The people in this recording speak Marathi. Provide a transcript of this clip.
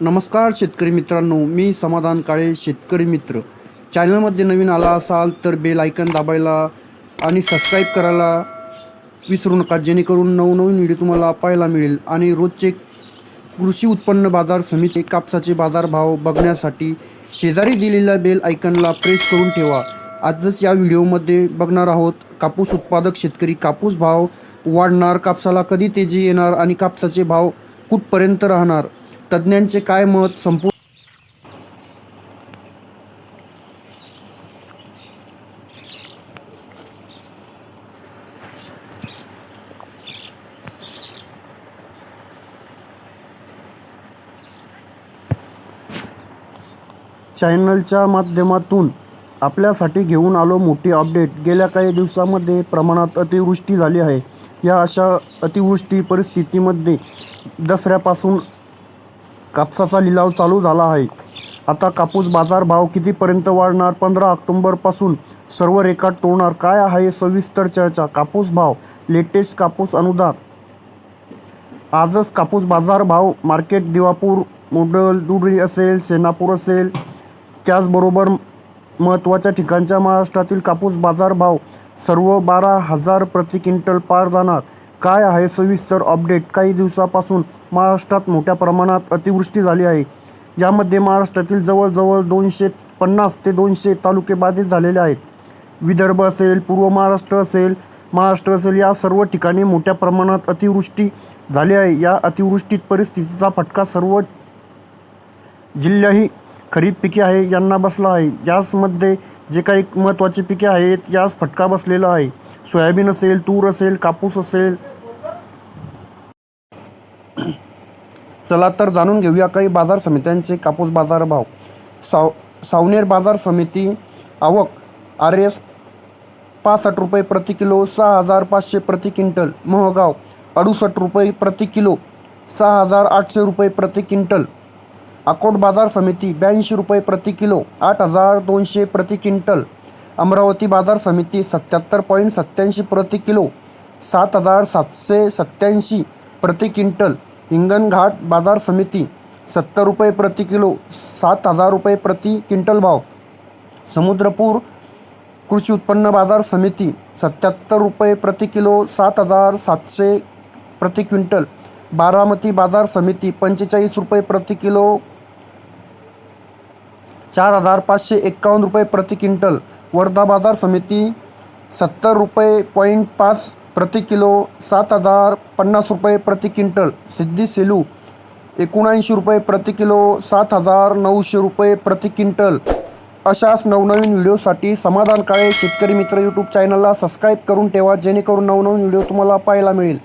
नमस्कार शेतकरी मित्रांनो मी समाधान काळे शेतकरी मित्र. चॅनलमध्ये नवीन आला असाल तर बेल आयकन दाबायला आणि सबस्क्राईब करायला विसरू नका जेणेकरून नवनवीन व्हिडिओ तुम्हाला पाहायला मिळेल. आणि रोजचे कृषी उत्पन्न बाजार समिती कापसाचे बाजारभाव बघण्यासाठी शेजारी दिलेल्या बेल आयकनला प्रेस करून ठेवा. आजच या व्हिडिओमध्ये बघणार आहोत कापूस उत्पादक शेतकरी कापूस भाव वाढणार कापसाला कधी तेजी येणार आणि कापसाचे भाव कुठपर्यंत राहणार? तज्ज्ञांचे काय मत संपूर्ण चॅनलच्या माध्यमातून आपल्यासाठी घेऊन आलो मोठी अपडेट. गेल्या काही दिवसामध्ये प्रमाणात अतिवृष्टी झाली आहे. या अशा अतिवृष्टी परिस्थितीमध्ये दसऱ्यापासून कापसाचा लिलाव चालू झाला आहे. आता कापूस बाजार भाव कितीपर्यंत वाढणार? पंधरा ऑक्टोंबरपासून सर्व रेकॉर्ड तोडणार? काय आहे सविस्तर चर्चा? कापूस भाव लेटेस्ट कापूस अनुदान. आजच कापूस बाजार भाव मार्केट दिवापूर मोडलदुडी असेल सेनापूर असेल. त्याचबरोबर महत्त्वाच्या ठिकाणच्या महाराष्ट्रातील कापूस बाजार भाव सर्व बारा हजार प्रति क्विंटल पार जाणार. काय आहे सविस्तर अपडेट? काही दिवसापासून महाराष्ट्रात मोठ्या प्रमाणात अतिवृष्टी झाली आहे. यामध्ये महाराष्ट्रातील जवळजवळ दोनशे पन्नास ते दोनशे तालुके बाधित झालेले आहेत. विदर्भ असेल पूर्व महाराष्ट्र असेल महाराष्ट्र असेल या सर्व ठिकाणी मोठ्या प्रमाणात अतिवृष्टी झाली आहे. या अतिवृष्टीत परिस्थितीचा फटका सर्व जिल्ह्याही खरीप पिके आहे यांना बसला आहे. याचमध्ये जे काही महत्त्वाची पिके आहेत यास फटका बसलेला आहे. सोयाबीन असेल तूर असेल कापूस असेल चला तर जाणून घेऊया काही बाजार समित्यांचे कापूस बाजार भाव. साव सावनेर बाजार समिती आवक आर एस पासष्ट रुपये प्रति किलो सहा हजार पाचशे प्रति क्विंटल. मोहगाव अडुसष्ट रुपये प्रति किलो सहा हजार आठशे रुपये प्रति क्विंटल. अकोट बाजार समिती ब्याऐंशी रुपये प्रति किलो आठ हजार दोनशे प्रति क्विंटल. अमरावती बाजार समिती सत्याहत्तर पॉईंट सत्त्याऐंशी प्रति किलो सात हजार सातशे सत्त्याऐंशी प्रति क्विंटल. हिंगणघाट बाजार समिती सत्तर रुपये प्रति किलो सात हजार रुपये प्रति क्विंटल भाव. समुद्रपूर कृषी उत्पन्न बाजार समिती सत्याहत्तर रुपये प्रति किलो सात हजार सातशे प्रति क्विंटल. बारामती बाजार समिती पंचेचाळीस रुपये प्रति किलो चार हजार पाचशे एक्कावन्न रुपये प्रति क्विंटल. वर्धा बाजार समिती सत्तर रुपये पॉईंट पाच प्रति किलो सात हजार पन्नास रुपये प्रति क्विंटल. सिद्धी सेलू एकोणऐंशी रुपये प्रति किलो सात हजार नऊशे रुपये प्रति क्विंटल. अशाच नवनवीन व्हिडिओसाठी समाधान काळे शेतकरी मित्र यूट्यूब चॅनलला सबस्क्राईब करून ठेवा जेणेकरून नवनवीन व्हिडिओ तुम्हाला पाहायला मिळेल.